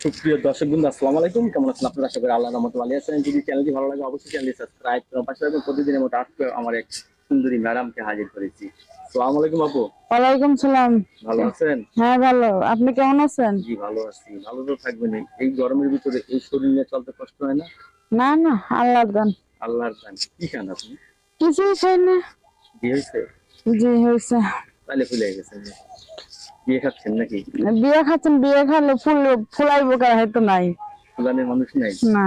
সুপ্রিয় দর্শক বন্ধু আসসালামু আলাইকুম। কেমন আছেন আপনারা? আশা করি আল্লাহ রহমত ভালো আছেন। যদি চ্যানেলটি ভালো লাগে অবশ্যই চ্যানেলটি সাবস্ক্রাইব করুন। পাশে রাখবেন প্রতিদিনের মতো আজকে আমার এক সুন্দরী ম্যাডামকে হাজির করেছি। আসসালামু আলাইকুম আপু। ওয়ালাইকুম সালাম। ভালো আছেন? হ্যাঁ ভালো। আপনি কেমন আছেন? জি ভালো আছি। ভালো তো থাকবেন। এই গরমের ভিতরে এই শরীর নিয়ে চলতে কষ্ট হয় না? না না আল্লাহর দান। আল্লাহর দান। কি খান আপনি? কিছুই খাই না। বিয়ে হয়েছে? জি হয়েছে। তাহলে ফুলে গেছেন। বিয়ে খাচ্ছেন নাকি? বিয়ে খাচ্ছেন বিয়ে খালে ফুল ফুলাই বোকার হয়তো নাই। ফুলানির মানুষ নাই? না।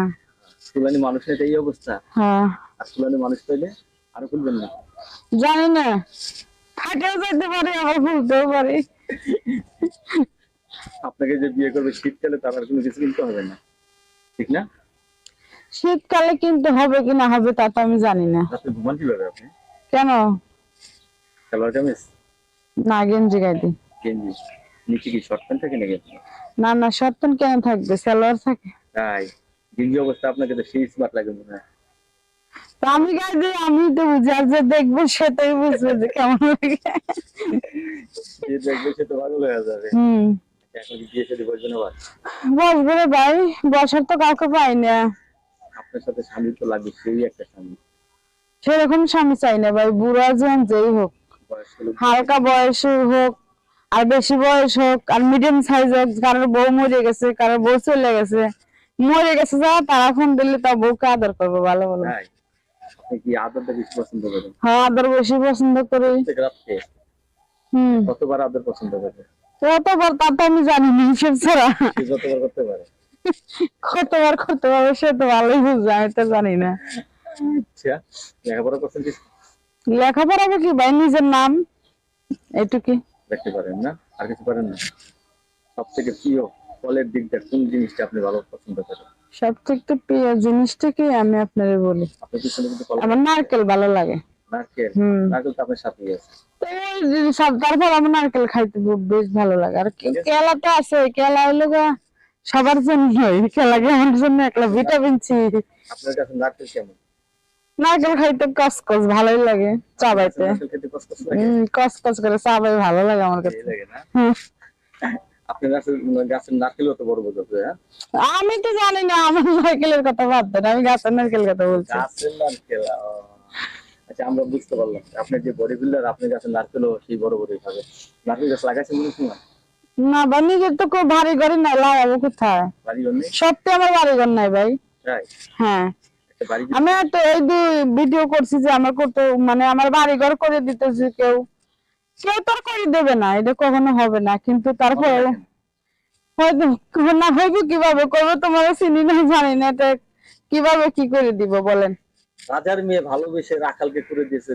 ফুলানি মানুষ নেই এই অবস্থা। হ্যাঁ। আর ফুলানি মানুষ পেলে আরও ফুলবেন না। জানি না। ফাটেও যেতে পারে আবার ফুলতেও পারে। আপনাকে যে বিয়ে করবে শীতকালে তার আর কোনো কিছু কিনতে হবে না। ঠিক না? শীতকালে কিনতে হবে কি না হবে তা তো আমি জানি না। রাতে ঘুমান কীভাবে আপনি? কেন? সালোয়ার কামিজ? না গেঞ্জি গাইতে গেঞ্জি নিচে কি শর্ট প্যান্ট থাকে নাকি? আপনার? না না শর্টন কেন থাকবে? সালোয়ার থাকে। তাই? গেঞ্জি অবস্থা আপনাকে তো সেই স্মার্ট লাগে মনে হয়। আমি গাই আমি তো বুঝি আর যে দেখব সেটাই বুঝবে যে কেমন লাগে। যে দেখবে সে তো পাগল হয়ে যাবে। হম। এখন কি বিয়ে সাথে বসবেন আবার বসবে রে ভাই বসার তো কাউকে পাই না। আপনার সাথে স্বামী তো লাগবে সেই একটা স্বামী। সেরকম স্বামী চাই না ভাই বুড়া যেন যেই হোক। হালকা বয়স হোক আর বেশি বয়স হোক আর মিডিয়াম সাইজ হোক কারোর বউ মরে গেছে কারোর বউ চলে গেছে মরে গেছে যা তারা ফোন দিলে তা বউকে আদর করব ভালো ভালো আদরটা বেশি পছন্দ হ্যাঁ আদর বেশি পছন্দ করি। প্রত্যেক কতবার আদর পছন্দ করে কতবার তা তো আমি জানি না হিসেব ছাড়া। যতবার করতে পারে। কতবার করতে পারবে সে তো ভালোই বুঝবে আমি তো জানি না। আচ্ছা লেখাপড়া করছেন কি? লেখাপড়া কি ভাই নিজের নাম? এটুকি দেখতে পারেন না আর কিছু পারেন না। সব থেকে প্রিয় ফলের দিকটা কোন জিনিসটা আপনি ভালো পছন্দ করেন? সব থেকে প্রিয় জিনিসটা কি আমি আপনারে বলি। আমার নারকেল ভালো লাগে। নারকেল? নারকেল তো আপনার সাথেই আছে। তো এই যে সব তারপর আমার নারকেল খাইতে খুব বেশ ভালো লাগে। আর কে- কেলা তো আছে কেলা হইল গা সবার জন্য কেলা আমার জন্য একলা ভিটামিন সি। আপনার কাছে নারকেল কেমন? নারকেল খাইতে কসকস ভালোই লাগে হম কসকস করে চাবাই ভালো লাগে আমার কাছে। না? বড় বড় হবে হ্যাঁ? আমি তো জানি না আমার নারকেলের কথা দেন আমি গাছের নারকেল কথা বলছি। আচ্ছা আমরা বুঝতে পারলাম। আপনি যে বডি বিল্ডার আপনি গাছের নারকেলও সেই বড় বড়ই হবে নারকেল গাছ লাগাইছেন মনে না বা নিজের তো খুব ভারী ঘরে নাই লাগাবো কোথায়? সত্যি আমার বাড়ি ঘর নাই ভাই। হ্যাঁ। বাড়ি আমি একটা এই দুই ভিডিও করছি যে আমার করতে মানে আমার বাড়ি ঘর করে দিতেছে কেউ। কেউ তো করে দেবে না এটা কখনো হবে না কিন্তু তারপরে না হইব কীভাবে? করব তোমার চিনি না জানি না এটা কীভাবে কি করে দিব বলেন? রাজার মেয়ে ভালোবেসে রাখালকে করে দিয়েছে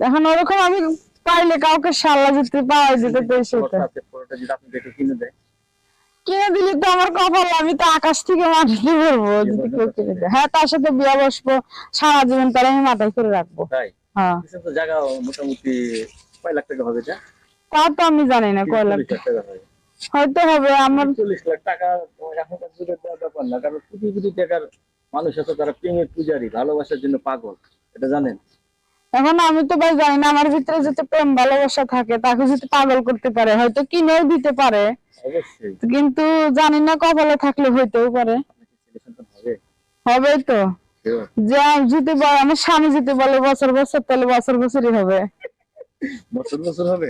এখন ওরকম আমি পাইলে কাউকে সাল্লা যেতে পাওয়া যেতে তো সেটা আপনি দেখে কিনে দেয় কিনে দিলে তো আমার কপাল আমি তো আকাশ থেকে মাটিতে পড়ব যদি কেউ কিনে দেয়। হ্যাঁ তার সাথে বিয়ে বসবো সারা জীবন তার আমি মাথায় করে রাখব। হ্যাঁ। জায়গা মোটামুটি কয় লাখ টাকা হবে তা তো আমি জানি না কয় লাখ টাকা হবে। হয়তো হবে আমার চল্লিশ লাখ টাকা ব্যাপার না কারণ কোটি কোটি টাকার মানুষ আছে তারা প্রেমের পূজারি ভালোবাসার জন্য পাগল এটা জানেন? এখন আমি তো ভাই জানি না আমার ভিতরে যদি প্রেম ভালোবাসা থাকে তাকে যদি পাগল করতে পারে হয়তো কিনেও দিতে পারে। কিন্তু জানি না কপালে থাকলে হইতেও পারে। হবে। তো। Sure. যে যদি বলে আমার স্বামী যদি বলে বছর বছর তাহলে বছর বছরই হবে। বছর বছর হবে?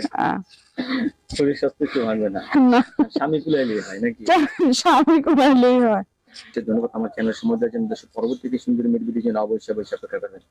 শরীর স্বাস্থ্য কেউ মানবে না। স্বামী হয় নাকি? স্বামী কুমাইলেই হয়। ধন্যবাদ আমার চ্যানেল সমুদ্রের পরবর্তী সুন্দর ভিডিও অবশ্যই অবশ্যই অপেক্ষা করবেন